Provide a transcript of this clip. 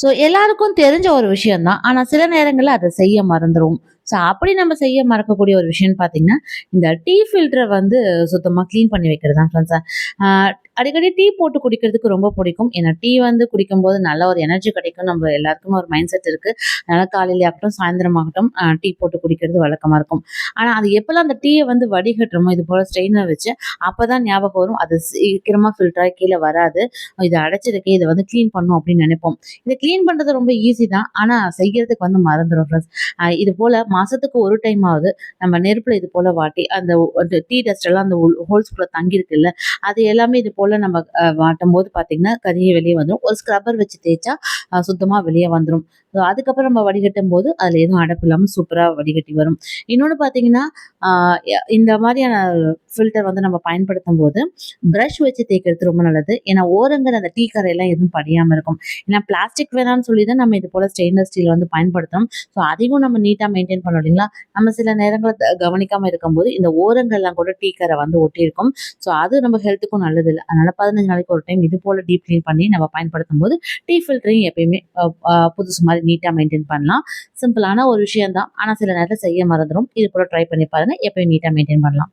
So எல்லாருக்கும் தெரிஞ்ச ஒரு விஷயம்தான். ஆனால் சில நேரங்களில் அதை செய்ய மறந்துடும் ஸோ அப்படி நம்ம செய்ய மறக்கக்கூடிய ஒரு விஷயம்னு பார்த்தீங்கன்னா இந்த டீ ஃபில்டரை வந்து சுத்தமாக க்ளீன் பண்ணி வைக்கிறது தான் ஃப்ரெண்ட்ஸ் அடிக்கடி டீ போட்டு குடிக்கிறதுக்கு ரொம்ப பிடிக்கும். ஏன்னா டீ வந்து குடிக்கும்போது நல்ல ஒரு எனர்ஜி கிடைக்கும். நம்ம எல்லாருக்குமே ஒரு மைண்ட் செட் இருக்குது அதனால் காலையில ஆகட்டும் சாயந்தரமாகட்டும் டீ போட்டு குடிக்கிறது வழக்கமாக இருக்கும். ஆனால் அது எப்போல்லாம் அந்த டீயை வந்து வடிகட்டுறோமோ இது போல் ஸ்ட்ரெயினர் வச்சு அப்போ தான் ஞாபகம் வரும். அது சீக்கிரமாக ஃபில்டராக கீழே வராது. இதை அடைச்சிருக்கு இதை வந்து க்ளீன் பண்ணும் அப்படின்னு நினைப்போம். இதை க்ளீன் பண்ணுறது ரொம்ப ஈஸி தான். ஆனால் செய்கிறதுக்கு வந்து மறந்துடும் ஃப்ரெண்ட்ஸ் இது போல் மாதத்துக்கு ஒரு டைம் ஆகுது நம்ம நெருப்பில் இது போல் வாட்டி அந்த டீ டஸ்ட் எல்லாம் அந்த ஹோல்ஸ்குள்ளே தங்கியிருக்குல்ல அது எல்லாமே இது போல் நம்ம மாட்டும் வாட்டும் போது பார்த்தீங்கன்னா கறியை வெளியே வந்துடும் ஒரு ஸ்க்ரப்பர் வச்சு தேய்ச்சா சுத்தமாக வெளியே வந்துடும் ஸோ அதுக்கப்புறம் நம்ம வடிகட்டும் போது அதில் எதுவும் அடப்பு இல்லாமல் சூப்பராக வடிகட்டி வரும். இன்னொன்று பார்த்தீங்கன்னா இந்த மாதிரியான ஃபில்டர் வந்து நம்ம பயன்படுத்தும் போது ப்ரஷ் வச்சு தேய்க்கிறது ரொம்ப நல்லது. ஏன்னா ஓரங்கள் அந்த டீ கரையெல்லாம் எதுவும் படியாமல் இருக்கும். ஏன்னா பிளாஸ்டிக் வேணாம்னு சொல்லி தான் நம்ம இது போல் ஸ்டெயின்லெஸ் ஸ்டீல் வந்து பயன்படுத்துகிறோம் ஸோ அதையும் நம்ம நீட்டாக மெயின்டைன் பண்ணோம் இல்லைங்களா? நம்ம சில நேரங்களில் கவனிக்காமல் இருக்கும்போது இந்த ஓரங்கள்லாம் கூட டீ கரை வந்து ஒட்டியிருக்கும். ஸோ அது நம்ம ஹெல்த்துக்கும் நல்லது இல்லை அதனால் பதினஞ்சு நாளைக்கு ஒரு டைம் இது போல் டீப் க்ளீன் பண்ணி நம்ம பயன்படுத்தும் போது டீ ஃபில்டரையும் எப்பயுமே புதுசு மாதிரி மாதிரி நீட்டாக மெயின்டைன் பண்ணலாம். சிம்பிளான ஒரு விஷயம் தான் ஆனால் சில நேரத்தில் செய்ய மறந்துடும் இது போல் ட்ரை பண்ணி பாருங்கள் எப்பயும் நீட்டாக மெயின்டைன் பண்ணலாம்.